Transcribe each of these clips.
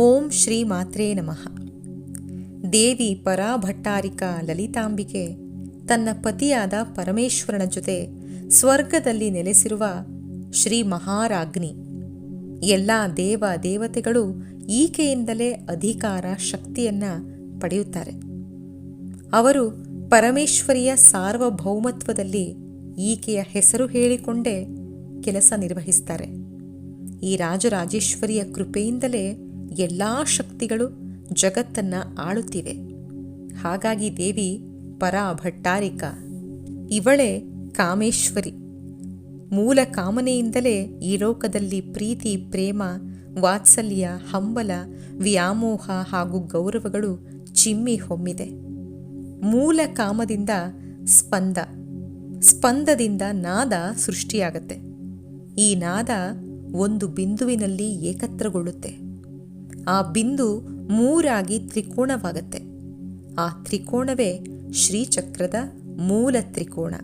ಓಂ ಶ್ರೀ ಮಾತ್ರೇ ನಮಃ. ದೇವಿ ಪರಾಭಟ್ಟಾರಿಕಾ ಲಲಿತಾಂಬಿಕೆ, ತನ್ನ ಪತಿಯಾದ ಪರಮೇಶ್ವರನ ಜೊತೆ ಸ್ವರ್ಗದಲ್ಲಿ ನೆಲೆಸಿರುವ ಶ್ರೀ ಮಹಾರಾಜ್ಞಿ. ಎಲ್ಲ ದೇವ ದೇವತೆಗಳು ಈಕೆಯಿಂದಲೇ ಅಧಿಕಾರ ಶಕ್ತಿಯನ್ನ ಪಡೆಯುತ್ತಾರೆ. ಅವರು ಪರಮೇಶ್ವರಿಯ ಸಾರ್ವಭೌಮತ್ವದಲ್ಲಿ ಈಕೆಯ ಹೆಸರು ಹೇಳಿಕೊಂಡೇ ಕೆಲಸ ನಿರ್ವಹಿಸ್ತಾರೆ. ಈ ರಾಜರಾಜೇಶ್ವರಿಯ ಕೃಪೆಯಿಂದಲೇ ಎಲ್ಲ ಶಕ್ತಿಗಳು ಜಗತ್ತನ್ನ ಆಳುತ್ತಿವೆ. ಹಾಗಾಗಿ ದೇವಿ ಪರಾ ಭಟ್ಟಾರಿಕ ಇವಳೇ ಕಾಮೇಶ್ವರಿ. ಮೂಲ ಕಾಮನೆಯಿಂದಲೇ ಈ ಲೋಕದಲ್ಲಿ ಪ್ರೀತಿ, ಪ್ರೇಮ, ವಾತ್ಸಲ್ಯ, ಹಂಬಲ, ವ್ಯಾಮೋಹ ಹಾಗೂ ಗೌರವಗಳು ಚಿಮ್ಮಿ ಹೊಮ್ಮಿದೆ. ಮೂಲ ಕಾಮದಿಂದ ಸ್ಪಂದ. ಸ್ಪಂದದಿಂದ ನಾದ ಸೃಷ್ಟಿಯಾಗತ್ತೆ. ಈ ನಾದ ಒಂದು ಬಿಂದುವಿನಲ್ಲಿ ಏಕತ್ರಗೊಳ್ಳುತ್ತೆ. ಆ ಬಿಂದು ಮೂರಾಗಿ ತ್ರಿಕೋಣವಾಗತ್ತೆ. ಆ ತ್ರಿಕೋಣವೇ ಶ್ರೀಚಕ್ರದ ಮೂಲ ತ್ರಿಕೋಣ.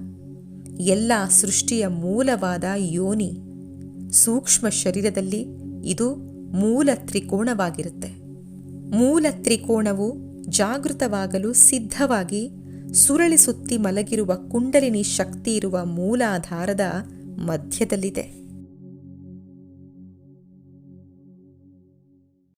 ಎಲ್ಲ ಸೃಷ್ಟಿಯ ಮೂಲವಾದ ಯೋನಿ. ಸೂಕ್ಷ್ಮ ಶರೀರದಲ್ಲಿ ಇದು ಮೂಲ ತ್ರಿಕೋಣವಾಗಿರುತ್ತೆ. ಮೂಲ ತ್ರಿಕೋಣವು ಜಾಗೃತವಾಗಲು ಸಿದ್ಧವಾಗಿ ಸುರಳಿಸುತ್ತಿ ಮಲಗಿರುವ ಕುಂಡಲಿನಿ ಶಕ್ತಿ ಇರುವ ಮೂಲಾಧಾರದ ಮಧ್ಯದಲ್ಲಿದೆ.